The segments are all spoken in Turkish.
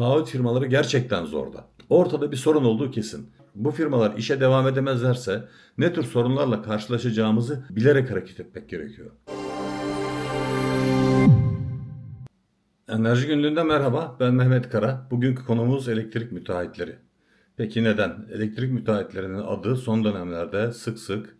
taahhüt firmaları gerçekten zorda. Ortada bir sorun olduğu kesin. Bu firmalar işe devam edemezlerse ne tür sorunlarla karşılaşacağımızı bilerek hareket etmek gerekiyor. Enerji Günlüğü'nde merhaba, ben Mehmet Kara. Bugünkü konumuz elektrik müteahhitleri. Peki neden? Elektrik müteahhitlerinin adı son dönemlerde sık sık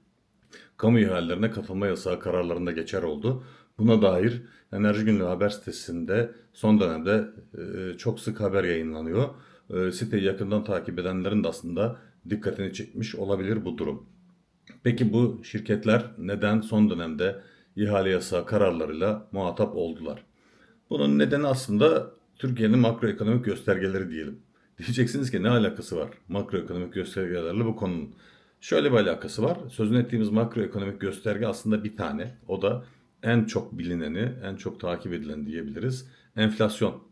kamu ihalelerine katılma yasağı kararlarında geçer oldu. Buna dair Enerji Günlüğü haber sitesinde son dönemde e, çok sık haber yayınlanıyor. E, siteyi yakından takip edenlerin de aslında dikkatini çekmiş olabilir bu durum. Peki bu şirketler neden son dönemde ihale yasağı kararlarıyla muhatap oldular? Bunun nedeni aslında Türkiye'nin makroekonomik göstergeleri diyelim. Diyeceksiniz ki ne alakası var makroekonomik göstergelerle bu konunun? Şöyle bir alakası var. Sözünü ettiğimiz makroekonomik gösterge aslında bir tane. O da en çok bilineni, en çok takip edilen diyebiliriz. Enflasyon.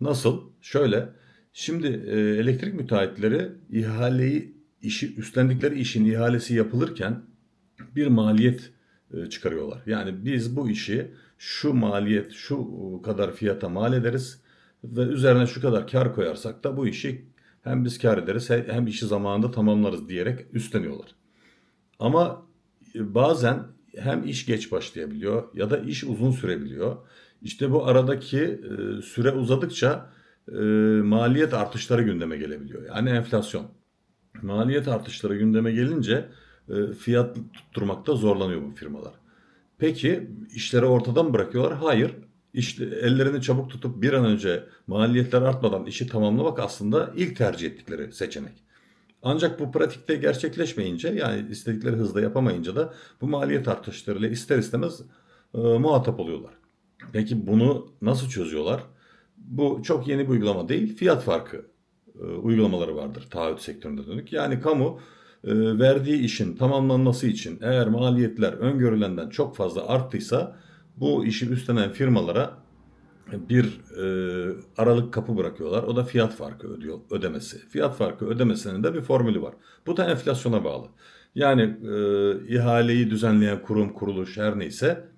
Nasıl? Şöyle. Şimdi e, elektrik müteahhitleri ihaleyi, işi üstlendikleri işin ihalesi yapılırken bir maliyet e, çıkarıyorlar. Yani biz bu işi şu maliyet, şu kadar fiyata mal ederiz ve üzerine şu kadar kar koyarsak da bu işi hem biz kar ederiz hem işi zamanında tamamlarız diyerek üstleniyorlar. Ama e, bazen hem iş geç başlayabiliyor ya da iş uzun sürebiliyor. İşte bu aradaki e, süre uzadıkça e, maliyet artışları gündeme gelebiliyor. Yani enflasyon. Maliyet artışları gündeme gelince fiyat tutturmakta zorlanıyor bu firmalar. Peki işleri ortadan bırakıyorlar? Hayır. İşte ellerini çabuk tutup bir an önce maliyetler artmadan işi tamamlamak aslında ilk tercih ettikleri seçenek. Ancak bu pratikte gerçekleşmeyince yani istedikleri hızda yapamayınca da bu maliyet artışlarıyla ister istemez e, muhatap oluyorlar. Peki bunu nasıl çözüyorlar? Bu çok yeni bir uygulama değil. Fiyat farkı e, uygulamaları vardır taahhüt sektöründe dönük. Yani kamu e, verdiği işin tamamlanması için eğer maliyetler öngörülenden çok fazla arttıysa bu işi üstlenen firmalara bir e, aralık kapı bırakıyorlar. O da fiyat farkı ödüyor, ödemesi. Fiyat farkı ödemesinin de bir formülü var. Bu da enflasyona bağlı. Yani e, ihaleyi düzenleyen kurum, kuruluş her neyse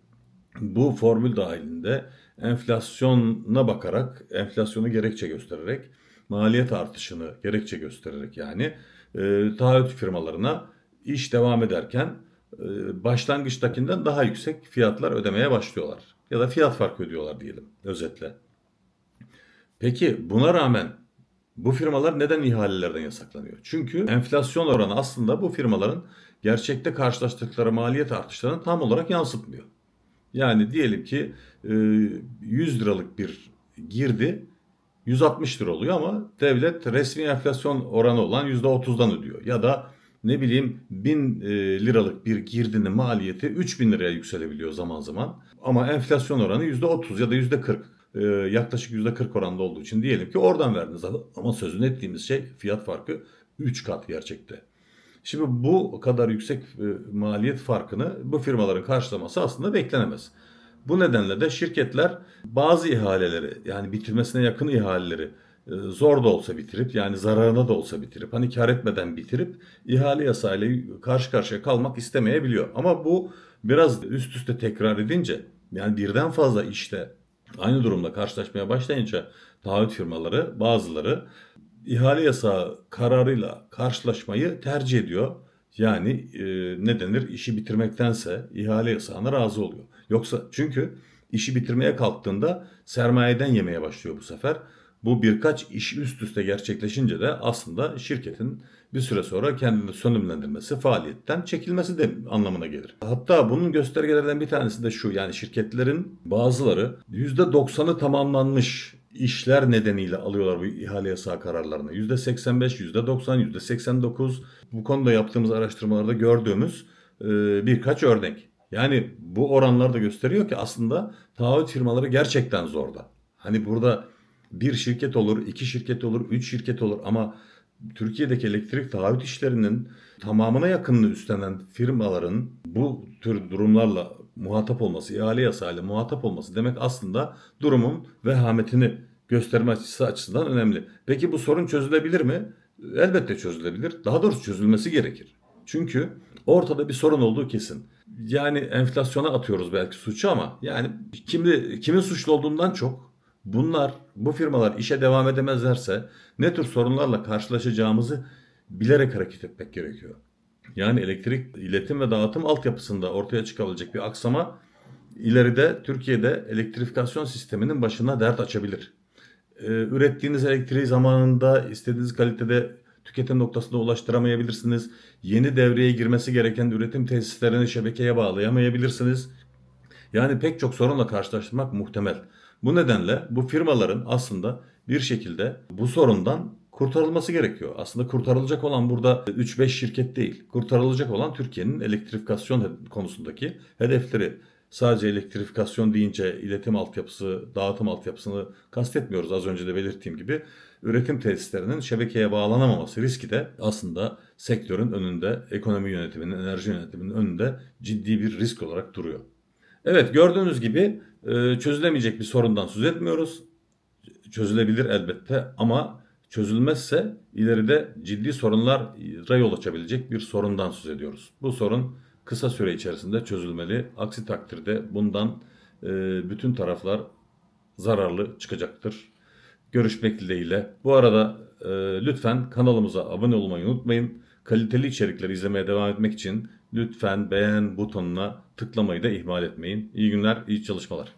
bu formül dahilinde enflasyona bakarak, enflasyonu gerekçe göstererek, maliyet artışını gerekçe göstererek yani e, taahhüt firmalarına iş devam ederken başlangıçtakinden daha yüksek fiyatlar ödemeye başlıyorlar. Ya da fiyat farkı ödüyorlar diyelim özetle. Peki buna rağmen bu firmalar neden ihalelerden yasaklanıyor? Çünkü enflasyon oranı aslında bu firmaların gerçekte karşılaştıkları maliyet artışlarını tam olarak yansıtmıyor. Yani diyelim ki 100 e, liralık bir girdi 160 lira oluyor ama devlet resmi enflasyon oranı olan %30'dan ödüyor. Ya da ne bileyim 1000 e, liralık bir girdinin maliyeti 3000 liraya yükselebiliyor zaman zaman. Ama enflasyon oranı %30 ya da %40 e, yaklaşık %40 oranda olduğu için diyelim ki oradan verdiniz. Ama sözünü ettiğimiz şey fiyat farkı 3 kat gerçekte. Şimdi bu kadar yüksek e, maliyet farkını bu firmaların karşılaması aslında beklenemez. Bu nedenle de şirketler bazı ihaleleri yani bitirmesine yakın ihaleleri zor da olsa bitirip yani zararına da olsa bitirip hani kar etmeden bitirip ihale yasayla karşı karşıya kalmak istemeyebiliyor. Ama bu biraz üst üste tekrar edince yani birden fazla işte aynı durumda karşılaşmaya başlayınca taahhüt firmaları bazıları ihale yasağı kararıyla karşılaşmayı tercih ediyor. Yani e, ne denir işi bitirmektense ihale yasağına razı oluyor. Yoksa çünkü işi bitirmeye kalktığında sermayeden yemeye başlıyor bu sefer. Bu birkaç iş üst üste gerçekleşince de aslında şirketin bir süre sonra kendini sönümlendirmesi, faaliyetten çekilmesi de anlamına gelir. Hatta bunun göstergelerinden bir tanesi de şu yani şirketlerin bazıları %90'ı tamamlanmış işler nedeniyle alıyorlar bu ihale yasağı kararlarını. %85, %90, %89 bu konuda yaptığımız araştırmalarda gördüğümüz birkaç örnek. Yani bu oranlar da gösteriyor ki aslında taahhüt firmaları gerçekten zorda. Hani burada bir şirket olur, iki şirket olur, üç şirket olur ama Türkiye'deki elektrik taahhüt işlerinin tamamına yakınını üstlenen firmaların bu tür durumlarla muhatap olması, ihale yasayla muhatap olması demek aslında durumun vehametini gösterme açısı açısından önemli. Peki bu sorun çözülebilir mi? Elbette çözülebilir. Daha doğrusu çözülmesi gerekir. Çünkü ortada bir sorun olduğu kesin. Yani enflasyona atıyoruz belki suçu ama yani kimli, kimin suçlu olduğundan çok Bunlar, bu firmalar işe devam edemezlerse ne tür sorunlarla karşılaşacağımızı bilerek hareket etmek gerekiyor. Yani elektrik iletim ve dağıtım altyapısında ortaya çıkabilecek bir aksama ileride Türkiye'de elektrifikasyon sisteminin başına dert açabilir. Ee, ürettiğiniz elektriği zamanında istediğiniz kalitede tüketim noktasına ulaştıramayabilirsiniz. Yeni devreye girmesi gereken üretim tesislerini şebekeye bağlayamayabilirsiniz. Yani pek çok sorunla karşılaştırmak muhtemel. Bu nedenle bu firmaların aslında bir şekilde bu sorundan kurtarılması gerekiyor. Aslında kurtarılacak olan burada 3-5 şirket değil. Kurtarılacak olan Türkiye'nin elektrifikasyon konusundaki hedefleri. Sadece elektrifikasyon deyince iletim altyapısı, dağıtım altyapısını kastetmiyoruz. Az önce de belirttiğim gibi üretim tesislerinin şebekeye bağlanamaması riski de aslında sektörün önünde, ekonomi yönetiminin, enerji yönetiminin önünde ciddi bir risk olarak duruyor. Evet gördüğünüz gibi e, çözülemeyecek bir sorundan söz etmiyoruz. Çözülebilir elbette ama çözülmezse ileride ciddi sorunlara yol açabilecek bir sorundan söz ediyoruz. Bu sorun kısa süre içerisinde çözülmeli. Aksi takdirde bundan e, bütün taraflar zararlı çıkacaktır. Görüşmek dileğiyle. Bu arada e, lütfen kanalımıza abone olmayı unutmayın. Kaliteli içerikleri izlemeye devam etmek için lütfen beğen butonuna tıklamayı da ihmal etmeyin. İyi günler, iyi çalışmalar.